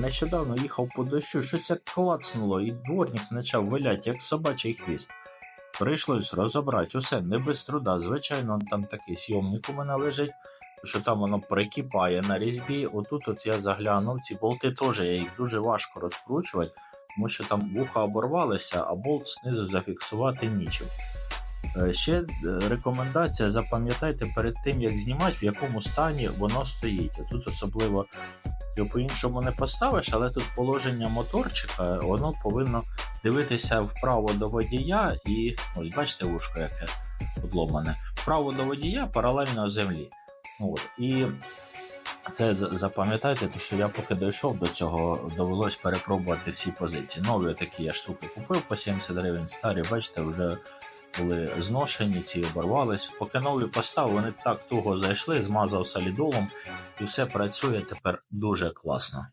нещодавно їхав по дощу, щось як клацнуло, і дворник почав виляти, як собачий хвіст. Прийшлось розібрати усе не без труда. Звичайно, там такий сйомник у мене лежить, що там воно прикипає на різьбі. Отут от я заглянув, ці болти теж я їх дуже важко розкручувати, тому що там вуха оборвалися, а болт знизу зафіксувати нічим. Е, Ще е, рекомендація: запам'ятайте перед тим, як знімати, в якому стані воно стоїть. Тут особливо його по-іншому не поставиш, але тут положення моторчика, воно повинно дивитися вправо до водія, і ось бачите вушко, яке одломане. Вправо до водія паралельно землі. От. І це запам'ятайте, тому що я поки дійшов до цього, довелось перепробувати всі позиції. Нові такі я штуки купив по 70 гривень, старі, бачите, вже були зношені, ці оборвались. Поки нові постав, вони так туго зайшли, змазав солідолом, і все працює тепер дуже класно.